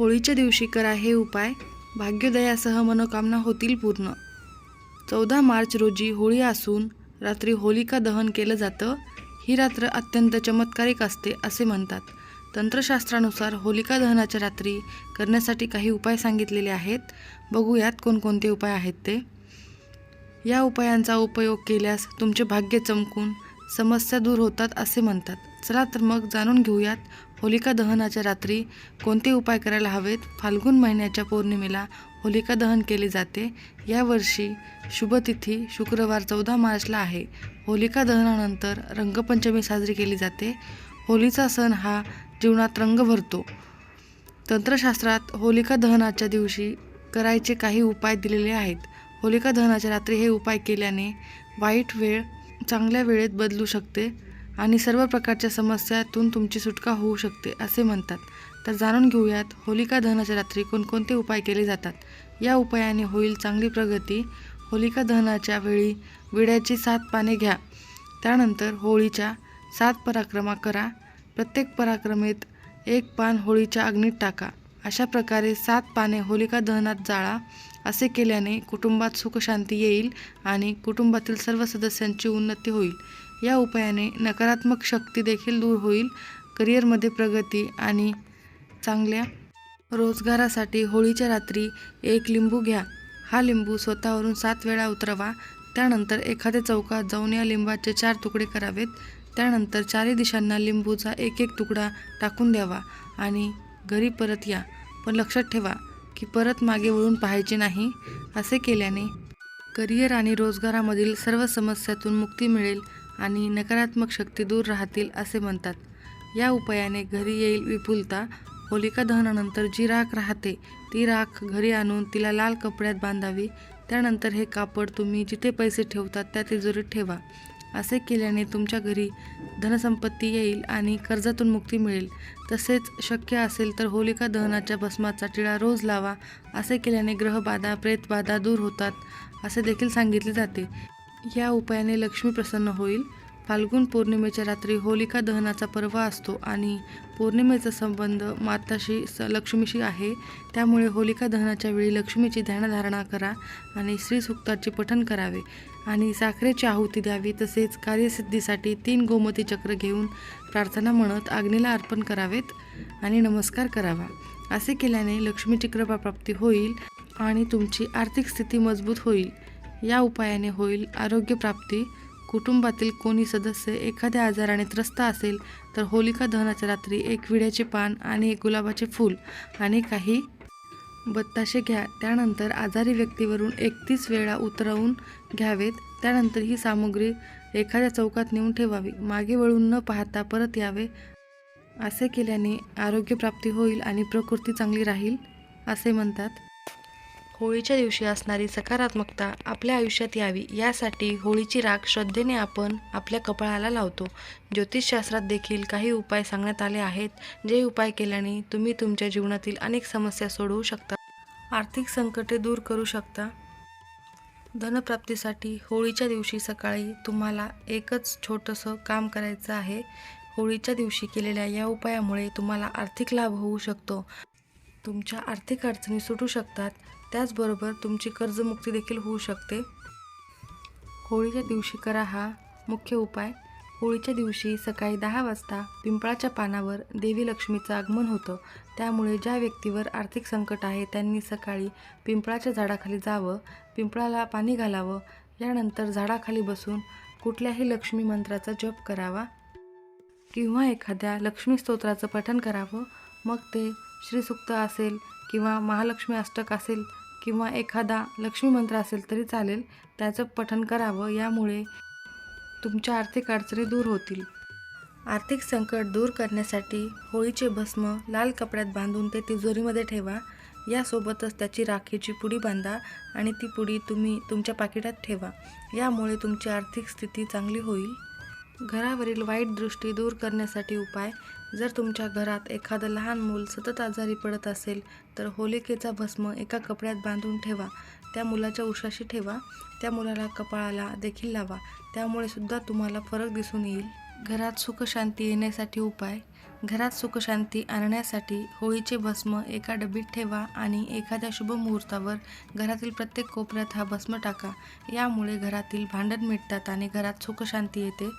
होळीच्या दिवशी करा हे उपाय भाग्योदयासह मनोकामना होतील पूर्ण. चौदा मार्च रोजी होळी असून रात्री होलिका दहन केलं जातं. ही रात्र अत्यंत चमत्कारिक असते असे म्हणतात. तंत्रशास्त्रानुसार होलिका दहनाच्या रात्री करण्यासाठी काही उपाय सांगितलेले आहेत. बघूयात कोणकोणते उपाय आहेत ते. या उपायांचा उपयोग केल्यास तुमचे भाग्य चमकून समस्या दूर होतात असे म्हणतात. चला तर मग जाणून घेऊयात होलिका दहनाच्या रात्री कोणते उपाय करायला हवेत? फाल्गुन महिन्याच्या पौर्णिमेला होलिका दहन केले जाते. यावर्षी शुभतिथी शुक्रवार चौदा मार्चला आहे. होलिका दहनानंतर रंगपंचमी साजरी केली जाते. होलीचा सण हा जीवनात रंग भरतो. तंत्रशास्त्रात होलिका दहनाच्या दिवशी करायचे काही उपाय दिलेले आहेत. होलिका दहनाच्या रात्री हे उपाय केल्याने वाईट वेळ चांगल्या वेळेत बदलू शकते. आणि सर्व प्रकारच्या समस्यातून तुमची सुटका होऊ शकते असे म्हणतात. तर जाणून घेऊयात होलिका दहनाच्या रात्री कोणकोणते उपाय केले जातात? या उपायाने होईल चांगली प्रगती. होलिका दहनाच्या वेळी विड्याची सात पाने घ्या. त्यानंतर होळीच्या सात पराक्रमा करा. प्रत्येक पराक्रमेत एक पान होळीच्या अग्नीत टाका. अशा प्रकारे सात पाने होलिका दहनात जाळा. असे केल्याने कुटुंबात सुखशांती येईल आणि कुटुंबातील सर्व सदस्यांची उन्नती होईल. या उपायाने नकारात्मक शक्ती देखील दूर होईल. करिअरमध्ये प्रगती आणि चांगल्या रोजगारासाठी होळीच्या रात्री एक लिंबू घ्या. हा लिंबू स्वतःवरून सात वेळा उतरवा. त्यानंतर एखाद्या चौकात जाऊन या लिंबाचे चार तुकडे करावेत. त्यानंतर चारही दिशांना लिंबूचा एक एक तुकडा टाकून द्यावा आणि घरी परत या. पण लक्षात ठेवा की परत मागे वळून पाहायचे नाही. असे केल्याने करिअर आणि रोजगारामधील सर्व समस्यातून मुक्ती मिळेल. आणि नकारात्मक शक्ती दूर राहतील असे म्हणतात. या उपायाने घरी येईल विपुलता होलिका दहनानंतर जी राख राहते ती राख घरी आणून तिला लाल कपड्यात बांधावी त्यानंतर हे कापड तुम्ही जिथे पैसे ठेवतात त्या तिजोरीत ठेवा. असे केल्याने तुमच्या घरी धनसंपत्ती येईल आणि कर्जातून मुक्ती मिळेल. तसेच शक्य असेल तर होलिका दहनाच्या भस्माचा टिळा रोज लावा असे केल्याने ग्रहबाधा प्रेतबाधा दूर होतात असे देखील सांगितले जाते. या उपायाने लक्ष्मी प्रसन्न होईल. फाल्गुन पौर्णिमेच्या रात्री होलिका दहनाचा पर्व असतो आणि पौर्णिमेचा संबंध माताशी स लक्ष्मीशी आहे. त्यामुळे होलिका दहनाच्या वेळी लक्ष्मीची ध्यानधारणा करा आणि श्रीसुक्ताचे पठण करावे आणि साखरेची आहुती द्यावी. तसेच कार्यसिद्धीसाठी तीन गोमती चक्र घेऊन प्रार्थना म्हणत अग्नीला अर्पण करावेत आणि नमस्कार करावा. असे केल्याने लक्ष्मीची कृपा प्राप्ती होईल आणि तुमची आर्थिक स्थिती मजबूत होईल. या उपायाने होईल आरोग्यप्राप्ती कुटुंबातील कोणी सदस्य एखाद्या आजाराने त्रस्त असेल तर होलिका दहनाच्या रात्री एक विड्याचे पान आणि एक गुलाबाचे फूल आणि काही बत्ताशे घ्या. त्यानंतर आजारी व्यक्तीवरून एकतीस वेळा उतरवून घ्यावेत. त्यानंतर ही सामुग्री एखाद्या चौकात नेऊन ठेवावी. मागे वळून न पाहता परत यावे. असे केल्याने आरोग्यप्राप्ती होईल आणि प्रकृती चांगली राहील असे म्हणतात. होळीच्या दिवशी असणारी सकारात्मकता आपल्या आयुष्यात यावी यासाठी होळीची राख श्रद्धेने आपण आपल्या कपाळाला लावतो. ज्योतिषशास्त्रात देखील काही उपाय सांगण्यात आले आहेत जे उपाय केल्याने तुम्ही तुमच्या जीवनातील अनेक समस्या सोडवू शकता. आर्थिक संकटे दूर करू शकता. धनप्राप्तीसाठी होळीच्या दिवशी सकाळी तुम्हाला एकच छोटंसं काम करायचं आहे. होळीच्या दिवशी केलेल्या या उपायामुळे तुम्हाला आर्थिक लाभ होऊ शकतो. तुमच्या आर्थिक अडचणी सुटू शकतात. त्याचबरोबर तुमची कर्जमुक्ती देखील होऊ शकते. होळीच्या दिवशी करा हा मुख्य उपाय. होळीच्या दिवशी सकाळी दहा वाजता पिंपळाच्या पानावर देवी लक्ष्मीचं आगमन होतं. त्यामुळे ज्या व्यक्तीवर आर्थिक संकट आहे त्यांनी सकाळी पिंपळाच्या झाडाखाली जावं पिंपळाला पाणी घालावं. यानंतर झाडाखाली बसून कुठल्याही लक्ष्मी मंत्राचा जप करावा. किंवा एखाद्या लक्ष्मी स्तोत्राचं पठण करावं. मग ते श्रीसुक्त असेल किंवा महालक्ष्मी अष्टक असेल किंवा एखादा लक्ष्मी मंत्र असेल तरी चालेल. त्याचं पठण करावं. यामुळे तुमच्या आर्थिक अडचणी दूर होतील. आर्थिक संकट दूर करण्यासाठी होळीचे भस्म लाल कपड्यात बांधून ते तिजोरीमध्ये ठेवा. यासोबतच त्याची राखीची पुडी बांधा आणि ती पुडी तुम्ही तुमच्या पाकिटात ठेवा. यामुळे तुमची आर्थिक स्थिती चांगली होईल. घरावरील वाईट दृष्टी दूर करण्यासाठी उपाय. जर तुमच्या घरात एखादं लहान मूल सतत आजारी पडत असेल तर होलिकेचा भस्म एका कपड्यात बांधून ठेवा. त्या मुलाच्या उशाशी ठेवा. त्या मुलाला कपाळाला देखील लावा. त्यामुळे सुद्धा तुम्हाला फरक दिसून येईल. घरात सुखशांती येण्यासाठी उपाय. घरात सुखशांती आणण्यासाठी होळीचे भस्म एका डबीत ठेवा आणि एखाद्या शुभ मुहूर्तावर घरातील प्रत्येक कोपऱ्यात हा भस्म टाका. यामुळे घरातील भांडण मिटतात आणि घरात सुखशांती येते.